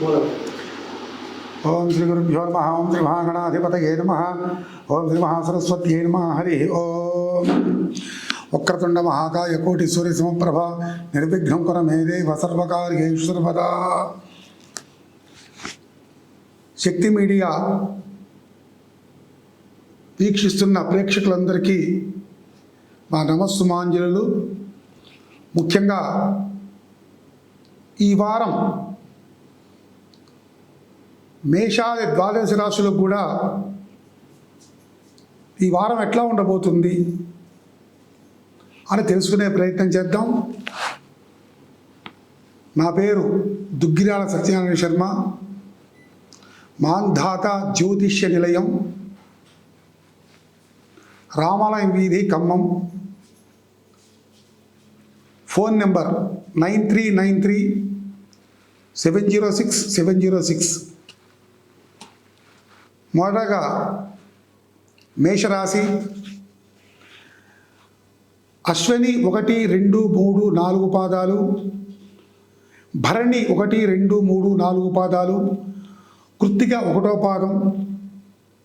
ఓం శ్రీ గురుభ్యో నమ ఓం శ్రీ మహాగణాధిపతయే నమ ఓం శ్రీ మహాసరస్వత్యే నమ హరి ఓం వక్రతుండ మహాకాయ కోటి సూర్య సమప్రభ నిర్విఘ్నం కుర మే దేవ సర్వకార్యేషు సర్వదా శక్తి మీడియా వీక్షిస్తున్న ప్రేక్షకులందరికీ మా నమస్సుమాంజలు ముఖ్యంగా ఈ వారం మేషాది ద్వాదశ రాశులకు కూడా ఈ వారం ఎట్లా ఉండబోతుంది అని తెలుసుకునే ప్రయత్నం చేద్దాం. నా పేరు దుగ్గిరాల సత్యనారాయణ శర్మ. మాంధాత జ్యోతిష్య నిలయం. రామాలయం వీధి Khammam. Phone number nine three nine three seven zero six seven zero six. మొదటగా మేషరాశి అశ్వని ఒకటి రెండు మూడు నాలుగు పాదాలు భరణి ఒకటి రెండు మూడు నాలుగు పాదాలు కృత్తిక ఒకటో పాదం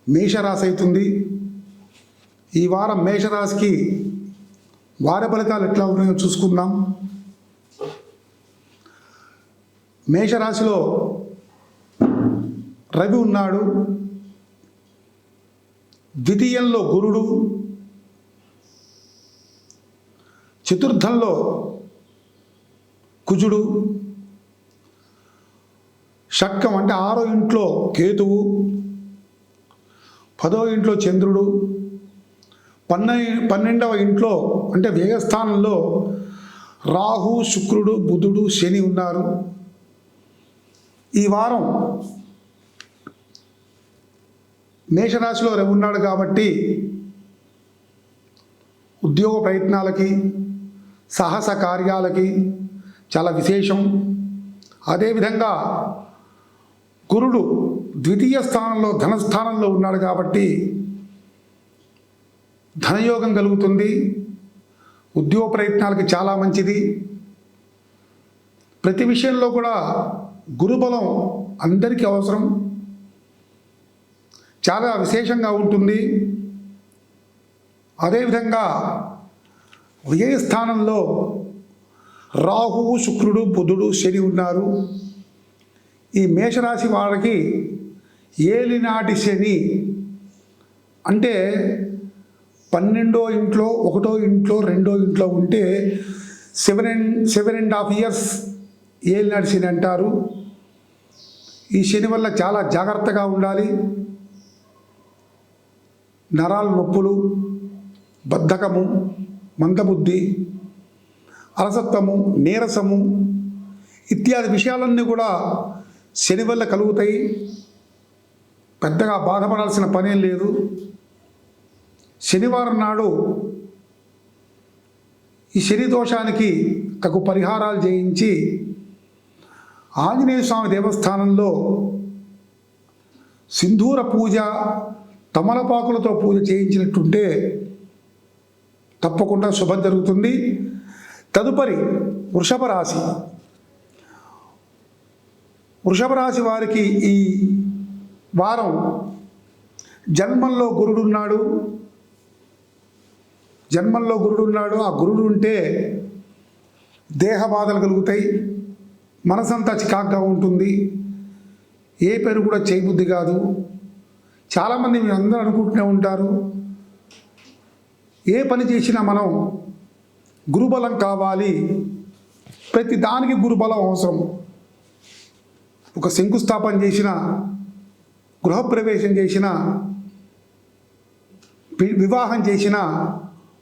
మేషరాశి అవుతుంది. ఈ వారం మేషరాశికి వార ఫలితాలు ఎట్లా ఉన్నాయో చూసుకుందాం. మేషరాశిలో రవి ఉన్నాడు. ద్వితీయంలో గురుడు చతుర్థంలో కుజుడు షక్కం అంటే ఆరో ఇంట్లో కేతువు పదో ఇంట్లో చంద్రుడు పన్నె పన్నెండవ ఇంట్లో అంటే వేగస్థానంలో రాహు శుక్రుడు బుధుడు శని ఉన్నారు. ఈ వారం మేషరాశిలో రవి ఉన్నాడు కాబట్టి ఉద్యోగ ప్రయత్నాలకి సాహస కార్యాలకి చాలా విశేషం. అదేవిధంగా గురుడు ద్వితీయ స్థానంలో ధనస్థానంలో ఉన్నాడు కాబట్టి ధనయోగం కలుగుతుంది. ఉద్యోగ ప్రయత్నాలకి చాలా మంచిది. ప్రతి విషయంలో కూడా గురుబలం అందరికీ అవసరం. చాలా విశేషంగా ఉంటుంది. అదేవిధంగా వ్యయ స్థానంలో రాహువు శుక్రుడు బుధుడు శని ఉన్నారు? ఈ మేషరాశి వాళ్ళకి ఏలినాటి శని అంటే పన్నెండో ఇంట్లో ఒకటో ఇంట్లో రెండో ఇంట్లో ఉంటే seven and seven and half years ఏలినాటి శని అంటారు. ఈ శని వల్ల చాలా జాగ్రత్తగా ఉండాలి. నరాల నొప్పులు బద్ధకము మందబుద్ధి అలసత్వము నీరసము ఇత్యాది విషయాలన్నీ కూడా శని వల్ల కలుగుతాయి. పెద్దగా బాధపడాల్సిన పనేం లేదు. శనివారం నాడు ఈ శని దోషానికి తగు పరిహారాలు చేయించి ఆంజనేయ స్వామి దేవస్థానంలో సింధూర పూజ తమలపాకులతో పూజ చేయించినట్టుంటే తప్పకుండా శుభం జరుగుతుంది. తదుపరి వృషభ రాశి. వృషభ రాశి వారికి ఈ వారం జన్మంలో గురుడున్నాడు జన్మంలో గురుడున్నాడు ఆ గురుడు ఉంటే దేహ బాధలు కలుగుతాయి. మనసంతా చికాగ్గా ఉంటుంది. ఏ పని కూడా చేయబుద్ధి కాదు. చాలామంది మీరు అందరూ అనుకుంటూనే ఉంటారు. ఏ పని చేసినా మనం గురుబలం కావాలి. ప్రతి దానికి గురుబలం అవసరం. ఒక శంకుస్థాపన చేసిన గృహప్రవేశం చేసిన వివాహం చేసిన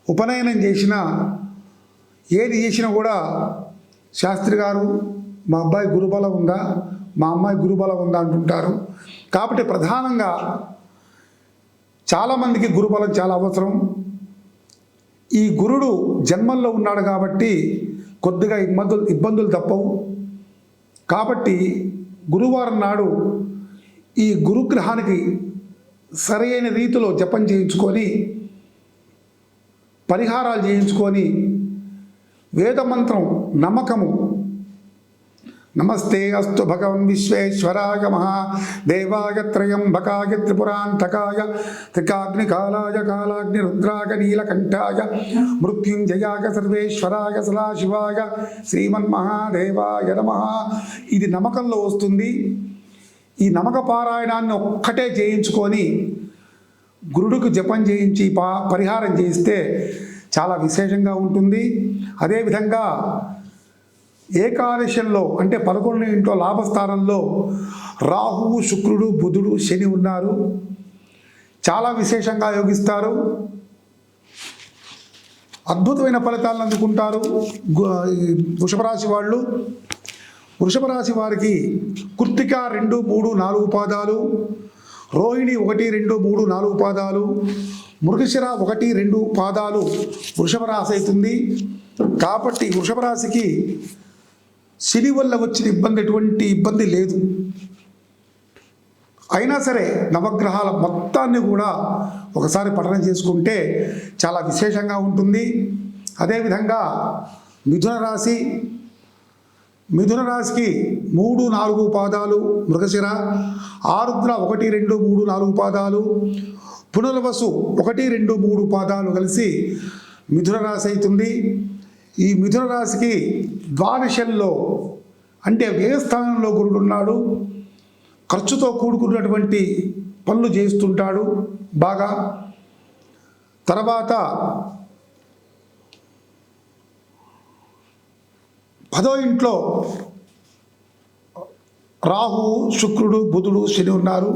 ఉపనయనం చేసిన ఏది చేసినా కూడా శాస్త్రి గారు మా అబ్బాయి గురుబలం ఉందా? మా అమ్మాయి గురుబలం ఉందా? అంటుంటారు. కాబట్టి ప్రధానంగా చాలామందికి గురుబలం చాలా అవసరం. ఈ గురుడు జన్మల్లో ఉన్నాడు కాబట్టి కొద్దిగా ఇబ్బందులు ఇబ్బందులు తప్పవు. కాబట్టి గురువారం నాడు ఈ గురుగ్రహానికి సరైన రీతిలో జపం చేయించుకొని పరిహారాలు చేయించుకొని వేదమంత్రం నమ్మకము నమస్తే అస్తు భగవన్ విశ్వేశ్వరాయ మహా దేవాయ త్రిపురాంతకాయ త్రికాగ్నికాలాయ కాలాగ్నిరుద్రాయ నీలకంఠాయ మృత్యుంజయాయ సర్వేశ్వరాయ సదాశివాయ శ్రీమన్మహాదేవాయ నమ. ఇది నమ్మకంలో వస్తుంది. ఈ నమక పారాయణాన్ని ఒక్కటే చేయించుకొని గురుడికి జపం చేయించి పా పరిహారం చేయిస్తే చాలా విశేషంగా ఉంటుంది. అదేవిధంగా ఏకాదశంలో అంటే పదకొండు ఇంట్లో లాభస్థానంలో రాహువు శుక్రుడు బుధుడు శని ఉన్నారు. చాలా విశేషంగా యోగిస్తారు. అద్భుతమైన ఫలితాలను అందుకుంటారు వృషభరాశి వాళ్ళు. వృషభరాశి వారికి కృత్తిక రెండు మూడు నాలుగు పాదాలు రోహిణి ఒకటి రెండు మూడు నాలుగు పాదాలు మృగశిర ఒకటి రెండు పాదాలు వృషభ రాశి అవుతుంది. కాబట్టి వృషభ రాశికి శని వల్ల వచ్చిన ఇబ్బంది ఎటువంటి ఇబ్బంది లేదు. అయినా సరే నవగ్రహాల మొత్తాన్ని కూడా ఒకసారి పఠనం చేసుకుంటే చాలా విశేషంగా ఉంటుంది. అదేవిధంగా మిథున రాశి మిథున రాశికి మూడు నాలుగు పాదాలు మృగశిర ఆరుద్ర ఒకటి రెండు మూడు నాలుగు పాదాలు పునర్వసు ఒకటి రెండు మూడు పాదాలు కలిసి మిథున రాశి అవుతుంది. ఈ మిథున రాశికి ద్వాదశంలో అంటే వ్యయ స్థానంలో గురుడున్నాడు. ఖర్చుతో కూడుకున్నటువంటి పనులు చేస్తుంటాడు బాగా. తర్వాత పదో ఇంట్లో రాహు శుక్రుడు బుధుడు శని ఉన్నారు.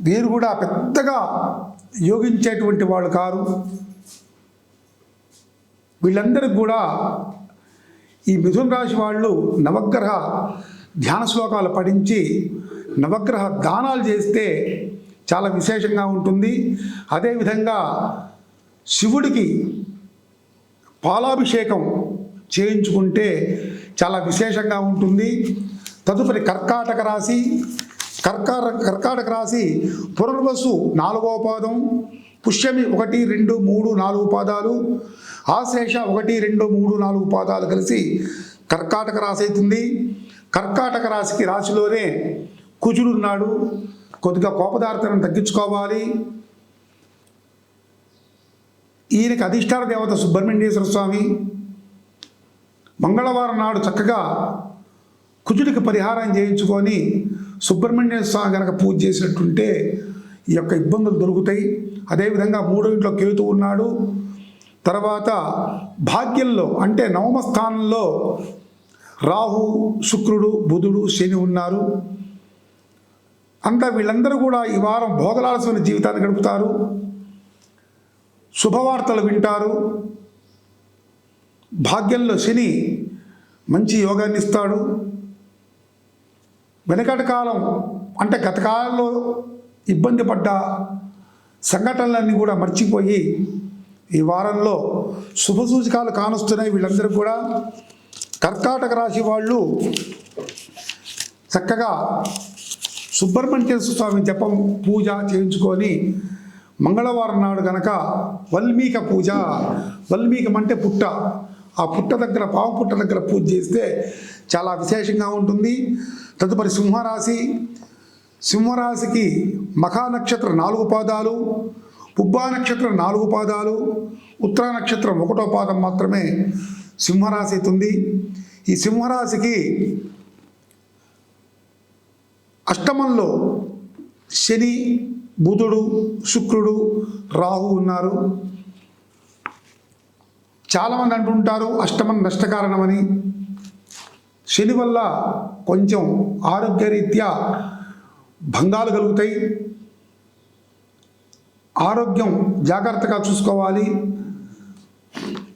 వీరు కూడా పెద్దగా యోగించేటువంటి వాళ్ళు కారు. వీళ్ళందరికీ కూడా ఈ మిథున రాశి వాళ్ళు నవగ్రహ ధ్యాన శ్లోకాలు పఠించి నవగ్రహ దానాలు చేస్తే చాలా విశేషంగా ఉంటుంది. అదేవిధంగా శివుడికి పాలాభిషేకం చేయించుకుంటే చాలా విశేషంగా ఉంటుంది. తదుపరి కర్కాటక రాశి కర్కార కర్కాటక రాశి పునర్వసు నాలుగవ పాదం పుష్యమి ఒకటి రెండు మూడు నాలుగు పాదాలు ఆశేష ఒకటి రెండు మూడు నాలుగు పాదాలు కలిసి కర్కాటక రాశి అవుతుంది కర్కాటక రాశికి రాశిలోనే కుజుడున్నాడు కొద్దిగా కోపదార్థాన్ని తగ్గించుకోవాలి. ఈయనకి అధిష్టాన దేవత సుబ్రహ్మణ్యేశ్వర స్వామి. మంగళవారం నాడు చక్కగా కుజుడికి పరిహారం చేయించుకొని సుబ్రహ్మణ్య స్వామి కనుక పూజ చేసినట్టుంటే ఈ యొక్క ఇబ్బందులు దొరుకుతాయి. అదేవిధంగా మూడో ఇంట్లో కేతు ఉన్నాడు. తర్వాత భాగ్యంలో అంటే నవమ స్థానంలో రాహు శుక్రుడు బుధుడు శని ఉన్నారు. అంతా వీళ్ళందరూ కూడా ఈ వారం భోగలాలసిన జీవితాన్ని గడుపుతారు. శుభవార్తలు వింటారు. భాగ్యంలో శని మంచి యోగాన్ని ఇస్తాడు. వెనకటి కాలం అంటే గతకాలంలో ఇబ్బంది పడ్డ సంఘటనలన్నీ కూడా మర్చిపోయి ఈ వారంలో శుభ సూచకాలు కానొస్తున్నాయి వీళ్ళందరూ కూడా. కర్కాటక రాశి వాళ్ళు చక్కగా సుబ్రహ్మణ్య స్వామి జపం పూజ చేయించుకొని మంగళవారం నాడు గనక వల్మీక పూజ వల్మీకం అంటే పుట్ట. ఆ పుట్ట దగ్గర పావు పుట్ట దగ్గర పూజ చేస్తే చాలా విశేషంగా ఉంటుంది. తదుపరి సింహరాశి సింహరాశికి మఖా నక్షత్ర నాలుగు పాదాలు పుబ్బా నక్షత్రం నాలుగు పాదాలు ఉత్తర నక్షత్రం ఒకటో పాదం మాత్రమే సింహరాశి అవుతుంది ఈ సింహరాశికి అష్టమంలో శని బుధుడు శుక్రుడు రాహు ఉన్నారు. చాలామంది అంటుంటారు అష్టమం నష్టకారణమని. శని వల్ల కొంచెం ఆరోగ్యరీత్యా భంగాలు కలుగుతాయి. ఆరోగ్యం జాగ్రత్తగా చూసుకోవాలి.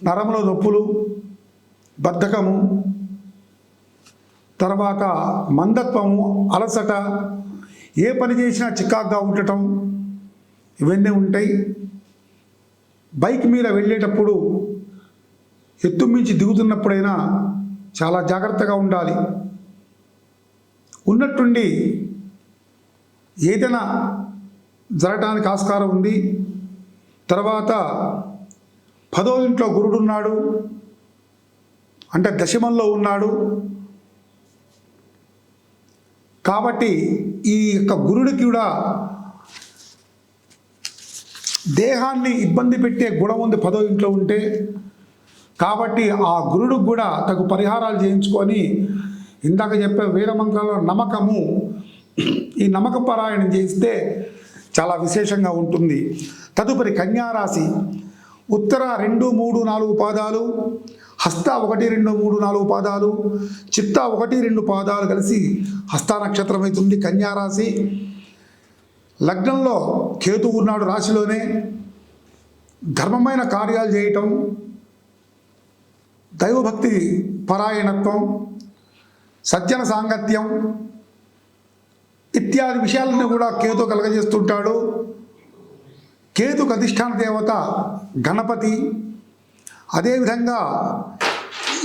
నరముల నొప్పులు బద్ధకము తర్వాత మందత్వము అలసట ఏ పని చేసినా చికాగ్గా ఉండటం ఇవన్నీ ఉంటాయి. బైక్ మీద వెళ్ళేటప్పుడు ఎత్తు మించి దిగుతున్నప్పుడైనా చాలా జాగ్రత్తగా ఉండాలి. ఉన్నట్టుండి ఏదైనా జరగటానికి ఆస్కారం ఉంది. తర్వాత పదో ఇంట్లో గురుడున్నాడు అంటే దశమంలో ఉన్నాడు. కాబట్టి ఈ యొక్క గురుడికి కూడా దేహాన్ని ఇబ్బంది పెట్టే గుణం ఉంది పదో ఇంట్లో ఉంటే. కాబట్టి ఆ గురుడికి కూడా తగు పరిహారాలు చేయించుకొని ఇందాక చెప్పే వేద నమ్మకము ఈ నమ్మక పారాయణం చేస్తే చాలా విశేషంగా ఉంటుంది. తదుపరి కన్యారాశి. ఉత్తర రెండు మూడు నాలుగు పాదాలు హస్త ఒకటి రెండు మూడు నాలుగు పాదాలు చిత్త ఒకటి రెండు పాదాలు కలిసి హస్త నక్షత్రం అవుతుంది కన్యారాశి. లగ్నంలో కేతు ఉన్నాడు రాశిలోనే. ధర్మమైన కార్యాలు చేయటం దైవభక్తి పరాయణత్వం సజ్జన సాంగత్యం ఇత్యాది విషయాలను కూడా కేతు కలగజేస్తుంటాడు. కేతుకు అధిష్టాన దేవత గణపతి. అదేవిధంగా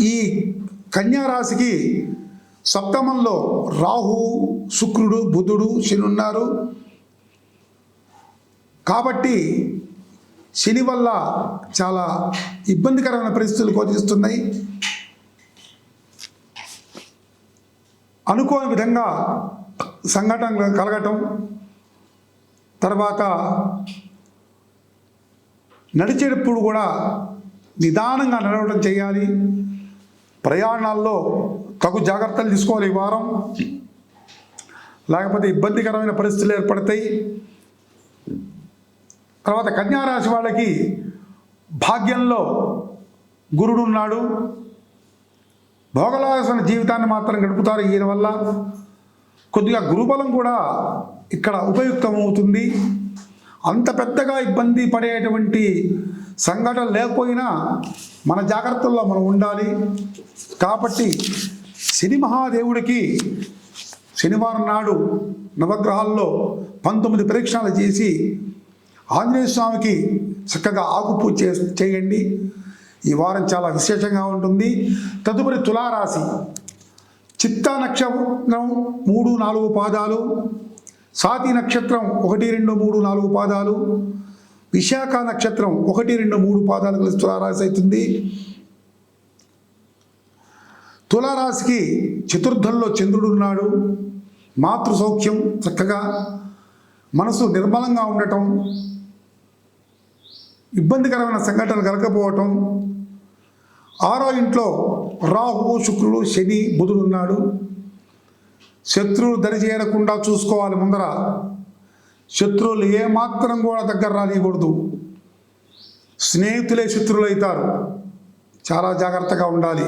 ఈ కన్యారాశికి సప్తమంలో రాహు శుక్రుడు బుధుడు శని ఉన్నారు. కాబట్టి శని వల్ల చాలా ఇబ్బందికరమైన పరిస్థితులు గోచరిస్తున్నాయి. అనుకోని విధంగా సంఘటన కలగటం తర్వాత నడిచేటప్పుడు కూడా నిదానంగా నడవడం చేయాలి. ప్రయాణాల్లో తగు జాగ్రత్తలు తీసుకోవాలి ఈ వారం. లేకపోతే ఇబ్బందికరమైన పరిస్థితులు ఏర్పడతాయి. తర్వాత కన్యారాశి వాళ్ళకి భాగ్యంలో గురుడున్నాడు భోగలాసన జీవితాన్ని మాత్రం గడుపుతారు. ఈయన వల్ల కొద్దిగా గురుబలం కూడా ఇక్కడ ఉపయుక్తమవుతుంది. అంత పెద్దగా ఇబ్బంది పడేటువంటి సంఘటన లేకపోయినా మన జాగ్రత్తల్లో మనం ఉండాలి. కాబట్టి శని మహాదేవుడికి శనివారం నాడు నవగ్రహాల్లో పంతొమ్మిది పరీక్షలు చేసి ఆంజనేయ స్వామికి చక్కగా ఆకుపూజ చేయండి. ఈ వారం చాలా విశేషంగా ఉంటుంది. తదుపరి తులారాశి. చిత్తా నక్షత్రం మూడు నాలుగు పాదాలు స్వాతి నక్షత్రం ఒకటి రెండు మూడు నాలుగు పాదాలు విశాఖ నక్షత్రం ఒకటి రెండు మూడు పాదాలు కలిసి తులారాశి అవుతుంది. తులారాశికి చతుర్థంలో చంద్రుడు ఉన్నాడు. మాతృ సౌఖ్యం చక్కగా మనసు నిర్మలంగా ఉండటం ఇబ్బందికరమైన సంఘటనలు కలగకపోవటం ఆరో ఇంట్లో రాహువు శుక్రుడు శని బుధుడు ఉన్నాడు. శత్రువులు దరిచేరకుండా చూసుకోవాలి ముందర. శత్రువులు ఏమాత్రం కూడా దగ్గర రానియకూడదు. స్నేహితులే శత్రువులు అవుతారు. చాలా జాగ్రత్తగా ఉండాలి.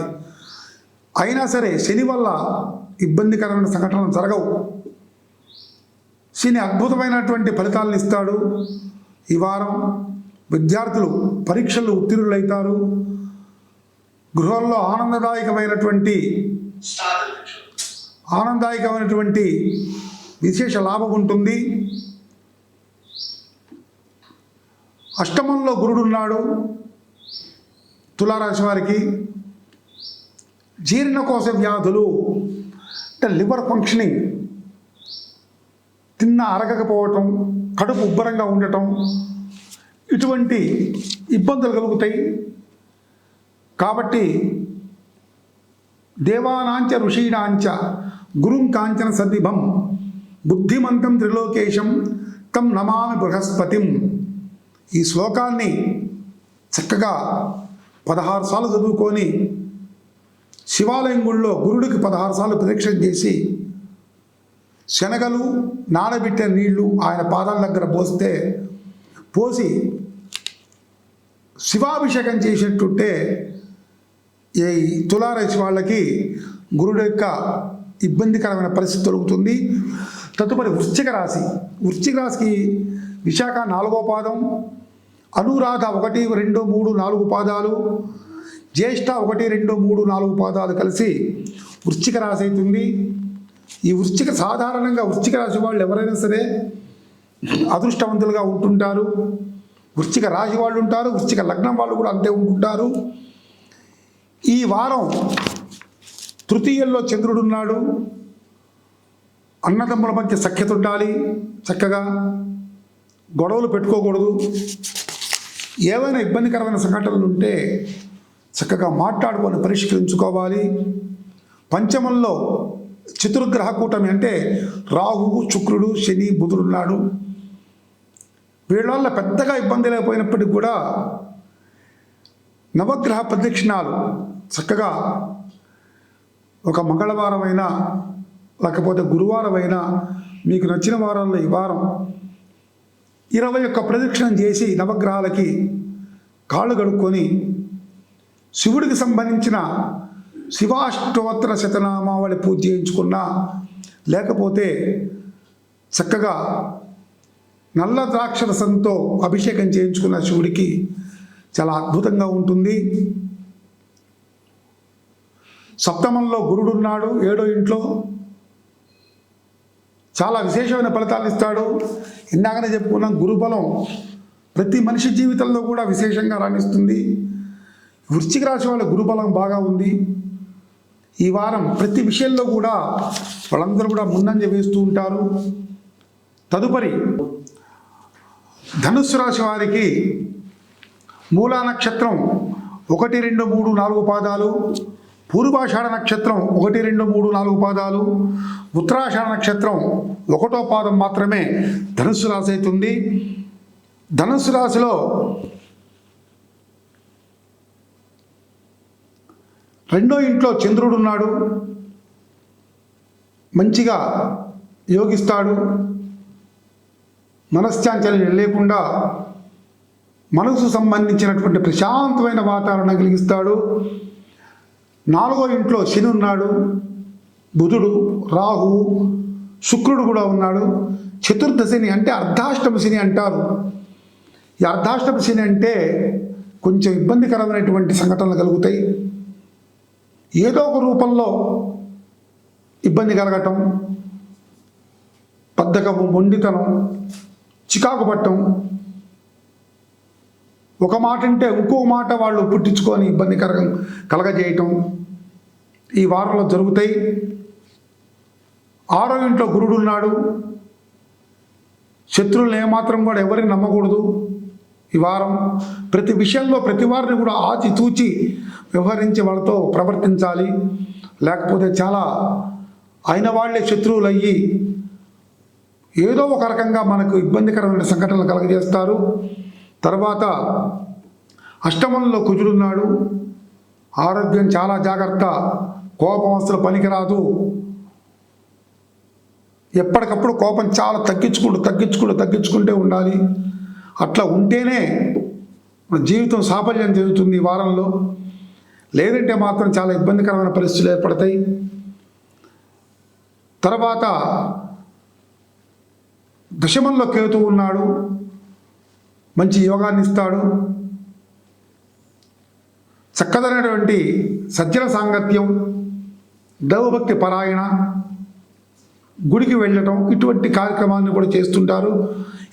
అయినా సరే శని వల్ల ఇబ్బందికరమైన సంఘటనలు జరగవు. శని అద్భుతమైనటువంటి ఫలితాలను ఇస్తాడు. ఈ వారం విద్యార్థులు పరీక్షలు ఉత్తీర్ణులు అవుతారు గృహంలో ఆనందదాయకమైనటువంటి ఆనందదాయకమైనటువంటి విశేష లాభం ఉంటుంది. అష్టమంలో గురుడున్నాడు తులారాశి వారికి. జీర్ణకోశ వ్యాధులు అంటే లివర్ ఫంక్షనింగ్ తిన్న అరగకపోవటం కడుపు ఉబ్బరంగా ఉండటం ఇటువంటి ఇబ్బందులు కలుగుతాయి. కాబట్టి దేవానాంచ ఋషీణాంచ గురుం కాంచన సదిభం బుద్ధిమంతం త్రిలోకేశం తం నమామి బృహస్పతిం. ఈ శ్లోకాన్ని చక్కగా పదహారు సార్లు చదువుకొని శివాలయం గుళ్ళో గురుడికి పదహారు సార్లు ప్రదక్షిణ చేసి శనగలు నానబెట్టిన నీళ్ళు ఆయన పాదాల దగ్గర పోస్తే పోసి శివాభిషేకం చేసినట్టుంటే ఈ తులారాశి వాళ్ళకి గురుడు యొక్క ఇబ్బందికరమైన పరిస్థితి దొరుకుతుంది తదుపరి వృశ్చిక రాశి. వృశ్చిక రాశికి విశాఖ నాలుగో పాదం అనురాధ ఒకటి రెండు మూడు నాలుగు పాదాలు జ్యేష్ఠ ఒకటి రెండు మూడు నాలుగు పాదాలు కలిసి వృశ్చిక రాశి అవుతుంది. ఈ వృశ్చిక సాధారణంగా వృశ్చిక రాశి వాళ్ళు ఎవరైనా సరే అదృష్టవంతులుగా ఉంటుంటారు. వృశ్చిక రాశి వాళ్ళు ఉంటారు వృశ్చిక లగ్నం వాళ్ళు కూడా అంతే ఉంటుంటారు. ఈ వారం తృతీయంలో చంద్రుడు ఉన్నాడు. అన్నదమ్ముల మధ్య సఖ్యత ఉండాలి. చక్కగా గొడవలు పెట్టుకోకూడదు. ఏవైనా ఇబ్బందికరమైన సంఘటనలు ఉంటే చక్కగా మాట్లాడుకొని పరిష్కరించుకోవాలి. పంచమంలో చతుర్గ్రహ కూటమి అంటే రాహువు శుక్రుడు శని బుధుడున్నాడు వీళ్ళ వల్ల పెద్దగా ఇబ్బంది లేకపోయినప్పటికీ కూడా నవగ్రహ ప్రదక్షిణాలు చక్కగా ఒక మంగళవారం అయినా లేకపోతే గురువారం అయినా మీకు నచ్చిన వారాల్లో ఈ వారం ఇరవై ఒక్క ప్రదక్షిణం చేసి నవగ్రహాలకి కాళ్ళు కడుక్కొని శివుడికి సంబంధించిన శివాష్టోత్తర శతనామావళి పూజ చేయించుకున్నా లేకపోతే చక్కగా నల్ల ద్రాక్షరసంతో అభిషేకం చేయించుకున్న శివుడికి చాలా అద్భుతంగా ఉంటుంది. సప్తమంలో గురుడున్నాడు ఏడో ఇంట్లో. చాలా విశేషమైన ఫలితాలు ఇస్తాడు. ఇందాకనే చెప్పుకున్నాం గురుబలం ప్రతి మనిషి జీవితంలో కూడా విశేషంగా రాణిస్తుంది. వృశ్చిక రాశి వాళ్ళ గురుబలం బాగా ఉంది. ఈ వారం ప్రతి విషయంలో కూడా వాళ్ళందరూ కూడా ముందంజ వేస్తూ ఉంటారు. తదుపరి ధనుస్సు రాశి వారికి మూలా నక్షత్రం ఒకటి రెండు మూడు నాలుగు పాదాలు. పూర్వాషాఢ నక్షత్రం ఒకటి రెండు మూడు నాలుగు పాదాలు. ఉత్తరాషాఢ నక్షత్రం ఒకటో పాదం మాత్రమే ధనుస్సు రాశి అవుతుంది ధనుస్సు రాశిలో రెండో ఇంట్లో చంద్రుడు ఉన్నాడు. మంచిగా యోగిస్తాడు. మనశ్చాంచల్యం లేకుండా మనసు సంబంధించినటువంటి ప్రశాంతమైన వాతావరణం కలిగిస్తాడు. నాలుగో ఇంట్లో శని ఉన్నాడు బుధుడు రాహు శుక్రుడు కూడా ఉన్నాడు. చతుర్థ శని అంటే అర్ధాష్టమ శని అంటారు. ఈ అర్ధాష్టమ శని అంటే కొంచెం ఇబ్బందికరమైనటువంటి సంఘటనలు కలుగుతాయి. ఏదో ఒక రూపంలో ఇబ్బంది కలగటం బద్ధకము మొండితనం చికాకు పట్టడం ఒక మాట అంటే ఇంకో మాట వాళ్ళు పుట్టించుకొని ఇబ్బంది కలగ కలగజేయటం ఈ వారంలో జరుగుతాయి. ఆరో ఇంట్లో గురుడు ఉన్నాడు. శత్రువులను ఏమాత్రం కూడా ఎవరిని నమ్మకూడదు. ఈ వారం ప్రతి విషయంలో ప్రతి వారిని కూడా ఆచి తూచి వ్యవహరించి వాళ్ళతో ప్రవర్తించాలి. లేకపోతే చాలా అయిన వాళ్ళే శత్రువులు అయ్యి ఏదో ఒక రకంగా మనకు ఇబ్బందికరమైన సంఘటనలు కలగజేస్తారు. తర్వాత అష్టమంలో కుజుడున్నాడు ఆరోగ్యం చాలా జాగ్రత్త. కోపం అసలు పనికిరాదు. ఎప్పటికప్పుడు కోపం చాలా తగ్గించుకుంటూ తగ్గించుకుంటూ తగ్గించుకుంటే ఉండాలి. అట్లా ఉంటేనే మన జీవితం సాఫల్యం జరుగుతుంది ఈ వారంలో. లేదంటే మాత్రం చాలా ఇబ్బందికరమైన పరిస్థితులు ఏర్పడతాయి. తర్వాత దశమంలో కేతు ఉన్నాడు. మంచి యోగాన్ని ఇస్తాడు. చక్కదైనటువంటి సజ్జన సాంగత్యం దైవభక్తి పరాయణ గుడికి వెళ్ళటం ఇటువంటి కార్యక్రమాన్ని కూడా చేస్తుంటారు.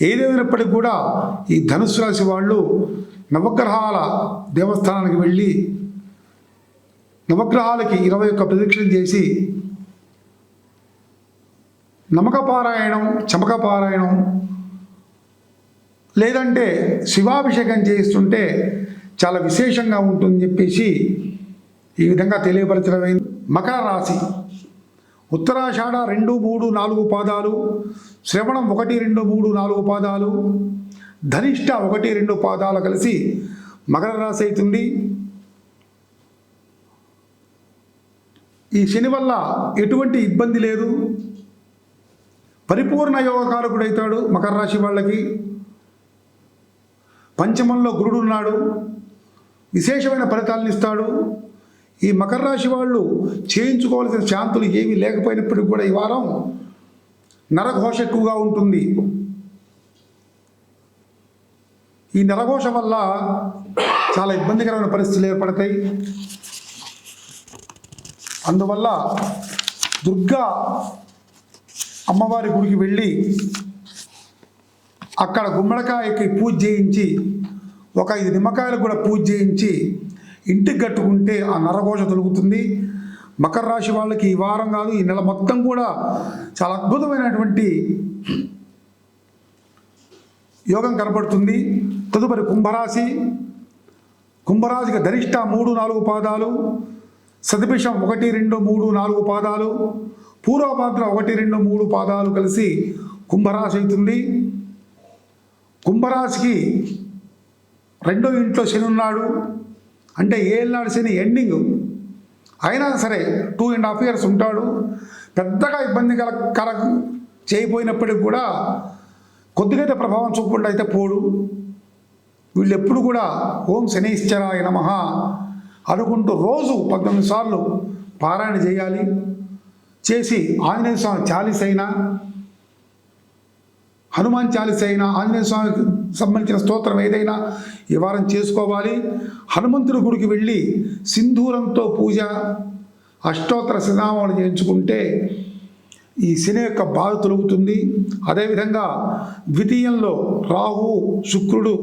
ఏదేమైనప్పటికీ కూడా ఈ ధనుసు రాశి వాళ్ళు నవగ్రహాల దేవస్థానానికి వెళ్ళి నవగ్రహాలకి ఇరవై ఒక్క ప్రదక్షిణ చేసి నమకపారాయణం చమకపారాయణం లేదంటే శివాభిషేకం చేస్తుంటే చాలా విశేషంగా ఉంటుందని చెప్పేసి ఈ విధంగా తెలియపరచడమైంది మకర రాశి. ఉత్తరాషాఢ రెండు మూడు నాలుగు పాదాలు. శ్రవణం ఒకటి రెండు మూడు నాలుగు పాదాలు. ధనిష్ట ఒకటి రెండు పాదాలు కలిసి మకర రాశి అవుతుంది. ఈ శని వల్ల ఎటువంటి ఇబ్బంది లేదు. పరిపూర్ణ యోగకారకుడు అవుతాడు మకర రాశి వాళ్ళకి. పంచమంలో గురుడు ఉన్నాడు. విశేషమైన ఫలితాలను ఇస్తాడు. ఈ మకర రాశి వాళ్ళు చేయించుకోవాల్సిన శాంతులు ఏమీ లేకపోయినప్పటికీ కూడా ఈ వారం నరఘోష ఎక్కువగా ఉంటుంది. ఈ నరఘోష వల్ల చాలా ఇబ్బందికరమైన పరిస్థితులు ఏర్పడతాయి. అందువల్ల దుర్గా అమ్మవారి గుడికి వెళ్ళి అక్కడ గుమ్మడికాయకి పూజ చేయించి ఒక ఐదు నిమ్మకాయలకు కూడా పూజ చేయించి ఇంటికి కట్టుకుంటే ఆ నరఘోష తొలుగుతుంది. మకర రాశి వాళ్ళకి ఈ వారం కాదు ఈ నెల మొత్తం కూడా చాలా అద్భుతమైనటువంటి యోగం కనపడుతుంది. తదుపరి కుంభరాశి. కుంభరాశికి ధనిష్ట మూడు నాలుగు పాదాలు సతిపిషం ఒకటి రెండు మూడు నాలుగు పాదాలు పూర్వపాత్ర ఒకటి రెండు మూడు పాదాలు కలిసి కుంభరాశి అవుతుంది. కుంభరాశికి రెండో ఇంట్లో శని ఉన్నాడు. అంటే ఏళ్ళనాడు శని ఎండింగ్ అయినా సరే టూ అండ్ హాఫ్ ఇయర్స్ ఉంటాడు. పెద్దగా ఇబ్బంది కల కల చేయబోయినప్పటికి కూడా కొద్దిగైతే ప్రభావం చూపకుండా అయితే పోడు. వీళ్ళు ఎప్పుడు కూడా ఓం శనీశ్వరాయ నమ అనుకుంటూ రోజు పద్దెనిమిది సార్లు పారాయణ చేయాలి. చేసి ఆంజనేయ స్వామి చాలీస్ అయినా హనుమాన్ చాలీస అయినా ఆంజనేయ స్వామికి సంబంధించిన స్తోత్రం ఏదైనా ఈ వారం చేసుకోవాలి. హనుమంతుడి గుడికి వెళ్ళి సింధూరంతో పూజ అష్టోత్తర శనామాలు చేయించుకుంటే ఈ శని యొక్క బాధ తొలుగుతుంది. అదేవిధంగా ద్వితీయంలో రాహు శుక్రుడు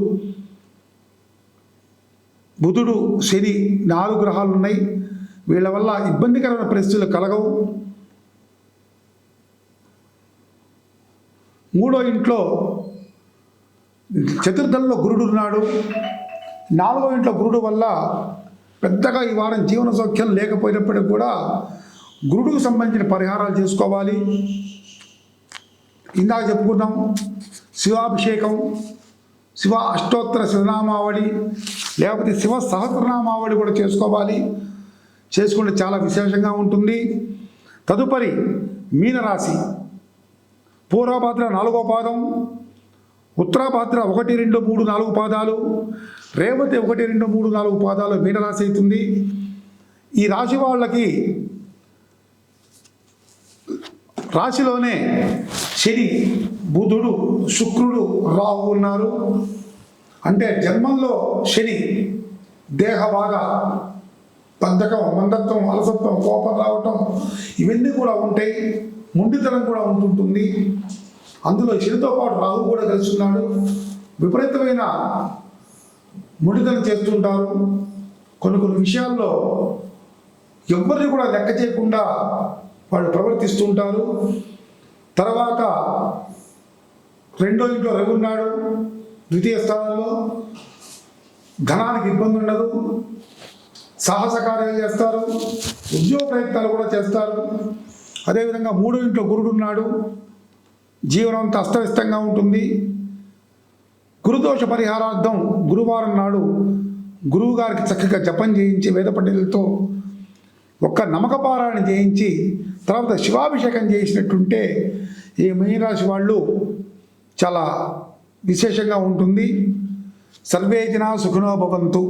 బుధుడు శని నాలుగు గ్రహాలు ఉన్నాయి. వీళ్ళ వల్ల ఇబ్బందికరమైన పరిస్థితులు కలగవు. మూడో ఇంట్లో చతుర్థంలో గురుడు ఉన్నాడు. నాలుగో ఇంట్లో గురుడు వల్ల పెద్దగా ఈ వారం జీవన సౌఖ్యం లేకపోయినప్పటికీ కూడా గురుడుకు సంబంధించిన పరిహారాలు చేసుకోవాలి. ఇందాక చెప్పుకున్నాం శివాభిషేకం శివ అష్టోత్తర శివనామావళి లేకపోతే శివ సహస్రనామావళి కూడా చేసుకోవాలి. చేసుకుంటే చాలా విశేషంగా ఉంటుంది. తదుపరి మీనరాశి. పూర్వభాద్ర నాలుగో పాదం ఉత్తరాభాద్ర ఒకటి రెండు మూడు నాలుగు పాదాలు రేవతి ఒకటి రెండు మూడు నాలుగు పాదాలు మీనరాశి అవుతుంది. ఈ రాశి వాళ్ళకి రాశిలోనే శని బుధుడు శుక్రుడు రాహు ఉన్నారు. అంటే జన్మంలో శని దేహ బాగా బద్ధకం మందత్వం అలసత్వం కోపం రావటం ఇవన్నీ కూడా ఉంటాయి. మొండితనం కూడా ఉంటుంటుంది. అందులో శనితో పాటు రాహు కూడా కలుస్తున్నాడు. విపరీతమైన మొండితనం చేస్తుంటారు. కొన్ని కొన్ని విషయాల్లో ఎవరిని కూడా లెక్క చేయకుండా వాళ్ళు ప్రవర్తిస్తుంటారు తర్వాత రెండో ఇంట్లో రవి ఉన్నాడు. ద్వితీయ స్థానంలో ధనానికి ఇబ్బంది ఉండదు. సాహస కార్యాలు చేస్తారు. ఉద్యోగ ప్రయత్నాలు కూడా చేస్తారు. అదేవిధంగా మూడో ఇంట్లో గురుడు ఉన్నాడు జీవనం అంతా అస్తవ్యస్తంగా ఉంటుంది. గురుదోష పరిహారార్థం గురువారం నాడు గురువుగారికి చక్కగా జపం చేయించి వేద పండితులతో ఒక్క నమ్మకపారాన్ని చేయించి తర్వాత శివాభిషేకం చేసినట్టుంటే ఈ మీనరాశి వాళ్ళు చాలా విశేషంగా ఉంటుంది. సర్వేజన సుఖనోభవంతు